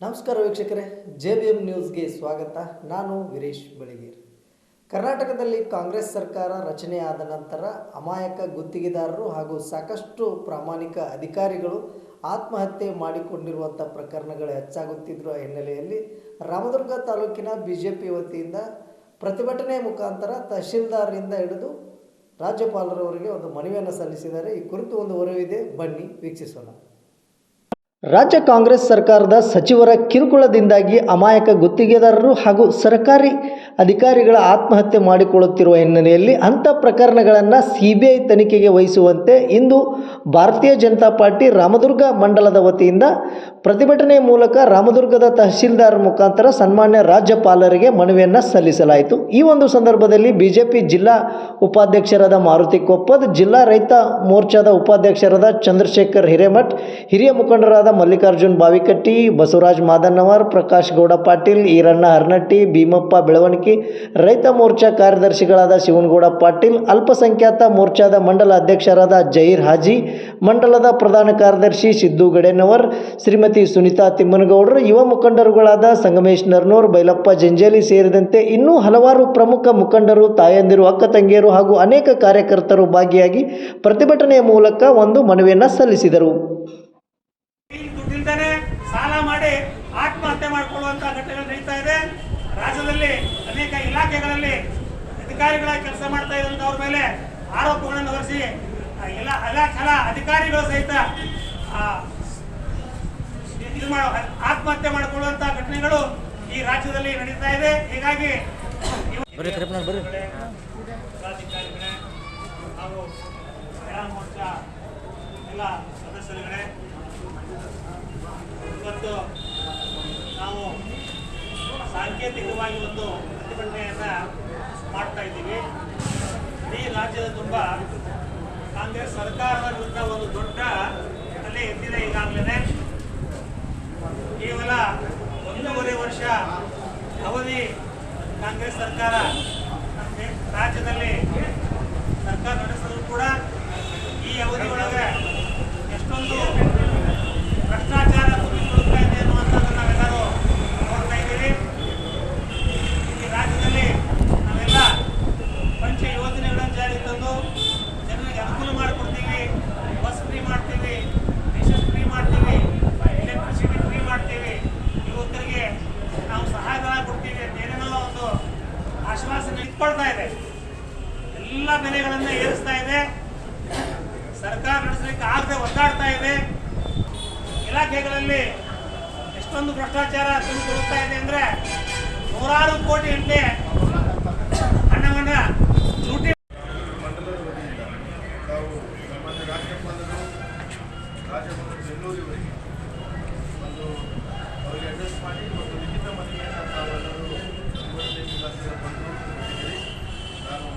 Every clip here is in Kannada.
ನಮಸ್ಕಾರ ವೀಕ್ಷಕರೇ, ಜೆ ಬಿ ಎಂ ನ್ಯೂಸ್ಗೆ ಸ್ವಾಗತ. ನಾನು ವೀರೇಶ್ ಬೆಳಗೇರಿ. ಕರ್ನಾಟಕದಲ್ಲಿ ಕಾಂಗ್ರೆಸ್ ಸರ್ಕಾರ ರಚನೆಯಾದ ನಂತರ ಅಮಾಯಕ ಗುತ್ತಿಗೆದಾರರು ಹಾಗೂ ಸಾಕಷ್ಟು ಪ್ರಾಮಾಣಿಕ ಅಧಿಕಾರಿಗಳು ಆತ್ಮಹತ್ಯೆ ಮಾಡಿಕೊಂಡಿರುವಂಥ ಪ್ರಕರಣಗಳು ಹೆಚ್ಚಾಗುತ್ತಿರುವ ಹಿನ್ನೆಲೆಯಲ್ಲಿ ರಾಮದುರ್ಗ ತಾಲೂಕಿನ ಬಿ ಜೆ ಪಿ ವತಿಯಿಂದ ಪ್ರತಿಭಟನೆ ಮುಖಾಂತರ ತಹಶೀಲ್ದಾರರಿಂದ ಹಿಡಿದು ರಾಜ್ಯಪಾಲರವರಿಗೆ ಒಂದು ಮನವಿಯನ್ನು ಸಲ್ಲಿಸಿದ್ದಾರೆ. ಈ ಕುರಿತು ಒಂದು ವರವಿದೆ ಬನ್ನಿ ವೀಕ್ಷಿಸೋಣ. ರಾಜ್ಯ ಕಾಂಗ್ರೆಸ್ ಸರ್ಕಾರದ ಸಚಿವರ ಕಿರುಕುಳದಿಂದಾಗಿ ಅಮಾಯಕ ಗುತ್ತಿಗೆದಾರರು ಹಾಗೂ ಸರ್ಕಾರಿ ಅಧಿಕಾರಿಗಳ ಆತ್ಮಹತ್ಯೆ ಮಾಡಿಕೊಳ್ಳುತ್ತಿರುವ ಹಿನ್ನೆಲೆಯಲ್ಲಿ ಅಂಥ ಪ್ರಕರಣಗಳನ್ನು ಸಿ ಬಿ ತನಿಖೆಗೆ ವಹಿಸುವಂತೆ ಇಂದು ಭಾರತೀಯ ಜನತಾ ಪಾರ್ಟಿ ರಾಮದುರ್ಗ ಮಂಡಲದ ವತಿಯಿಂದ ಪ್ರತಿಭಟನೆ ಮೂಲಕ ರಾಮದುರ್ಗದ ತಹಶೀಲ್ದಾರ್ ಮುಖಾಂತರ ಸನ್ಮಾನ್ಯ ರಾಜ್ಯಪಾಲರಿಗೆ ಮನವಿಯನ್ನು ಸಲ್ಲಿಸಲಾಯಿತು. ಈ ಒಂದು ಸಂದರ್ಭದಲ್ಲಿ ಬಿಜೆಪಿ ಜಿಲ್ಲಾ ಉಪಾಧ್ಯಕ್ಷರಾದ ಮಾರುತಿ ಕೊಪ್ಪದ್, ಜಿಲ್ಲಾ ರೈತ ಮೋರ್ಚಾದ ಉಪಾಧ್ಯಕ್ಷರಾದ ಚಂದ್ರಶೇಖರ್ ಹಿರೇಮಠ್, ಹಿರಿಯ ಮುಖಂಡರಾದ ಮಲ್ಲಿಕಾರ್ಜುನ್ ಬಾವಿಕಟ್ಟಿ, ಬಸವರಾಜ್ ಮಾದನ್ನವರ್ ಪ್ರಕಾಶ್ ಗೌಡ ಪಾಟೀಲ್, ಈರಣ್ಣ ಹರ್ನಟ್ಟಿ, ಭೀಮಪ್ಪ ಬೆಳವಣಿಗೆ ರೈತ ಮೋರ್ಚಾ ಕಾರ್ಯದರ್ಶಿಗಳಾದ ಶಿವನಗೌಡ ಪಾಟೀಲ್, ಅಲ್ಪಸಂಖ್ಯಾತ ಮೋರ್ಚಾದ ಮಂಡಲ ಅಧ್ಯಕ್ಷರಾದ ಜಹೀರ್ ಹಾಜಿ, ಮಂಡಲದ ಪ್ರಧಾನ ಕಾರ್ಯದರ್ಶಿ ಸಿದ್ದು ಗಡೆನವರ್, ಶ್ರೀಮತಿ ಸುನೀತಾ ತಿಮ್ಮನಗೌಡರು, ಯುವ ಮುಖಂಡರುಗಳಾದ ಸಂಗಮೇಶ್ ನರ್ನೂರ್, ಬೈಲಪ್ಪ ಜಂಜೇಲಿ ಸೇರಿದಂತೆ ಇನ್ನೂ ಹಲವಾರು ಪ್ರಮುಖ ಮುಖಂಡರು, ತಾಯಂದಿರು, ಅಕ್ಕ ತಂಗಿಯರು ಹಾಗೂ ಅನೇಕ ಕಾರ್ಯಕರ್ತರು ಭಾಗಿಯಾಗಿ ಪ್ರತಿಭಟನೆಯ ಮೂಲಕ ಒಂದು ಮನವಿಯನ್ನು ಸಲ್ಲಿಸಿದರು. ಸಾಲ ಮಾಡಿ ಆತ್ಮಹತ್ಯೆ ಮಾಡಿಕೊಳ್ಳುವಂತಹ ಘಟನೆಗಳು ನಡೀತಾ ಇದೆ. ರಾಜ್ಯದಲ್ಲಿ ಅನೇಕ ಇಲಾಖೆಗಳಲ್ಲಿ ಅಧಿಕಾರಿಗಳ ಕೆಲಸ ಮಾಡ್ತಾ ಇದ್ದಂಥವ್ರ ಮೇಲೆ ಆರೋಪಗಳನ್ನು ಹೊರಿಸಿ ಎಲ್ಲ ಇಲಾಖೆಗಳ ಅಧಿಕಾರಿಗಳು ಸಹಿತ ಇದು ಮಾಡೋ ಆತ್ಮಹತ್ಯೆ ಮಾಡಿಕೊಳ್ಳುವಂತ ಘಟನೆಗಳು ಈ ರಾಜ್ಯದಲ್ಲಿ ನಡೀತಾ ಇದೆ. ಹೀಗಾಗಿ ಇವತ್ತು- ಪದಾಧಿಕಾರಿಗಳೇ ಹಾಗೂ ಮಹಿಳಾ ಮೋರ್ಚಾ ಎಲ್ಲ ಸದಸ್ಯರುಗಳೇ ಇವತ್ತು ನಾವು ಸಾಂಕೇತಿಕವಾಗಿ ಒಂದು ಪ್ರತಿಭಟನೆಯನ್ನ ಮಾಡ್ತಾ ಇದ್ದೀವಿ. ಇಡೀ ರಾಜ್ಯದ ತುಂಬ ಕಾಂಗ್ರೆಸ್ ಸರ್ಕಾರದ ವಿರುದ್ಧ ಒಂದು ದೊಡ್ಡ ತಲೆ ಎದ್ದಿದೆ ಈಗಾಗಲೇ ಕೇವಲ ಒಂದೂವರೆ ವರ್ಷ ಅವಧಿ ಕಾಂಗ್ರೆಸ್ ಸರ್ಕಾರ ರಾಜ್ಯದಲ್ಲಿ ಇಟ್ಕೊಳ್ತಾ ಇದೆ. ಎಲ್ಲ ಬೆಲೆಗಳನ್ನ ಏರಿಸ್ತಾ ಇದೆ. ಸರ್ಕಾರ ನಡೆಸಲಿಕ್ಕೆ ಆಗದೆ ಒದ್ದಾಡ್ತಾ ಇದೆ. ಇಲಾಖೆಗಳಲ್ಲಿ ಎಷ್ಟೊಂದು ಭ್ರಷ್ಟಾಚಾರ ತುಂಬಿಕೊಳ್ಳುತ್ತಾ ಇದೆ ಅಂದ್ರೆ ನೂರಾರು ಕೋಟಿ ಗಂಟೆ ಹಣವನ್ನ ಲೂಟಿ ಮಾಡಿ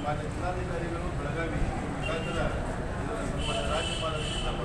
ಮಾನ್ಯ ಜಿಲ್ಲಾಧಿಕಾರಿಗಳು ಬೆಳಗಾವಿ ರಾಜ್ಯದ ನಮ್ಮ ರಾಜ್ಯಪಾಲರು ನಮ್ಮ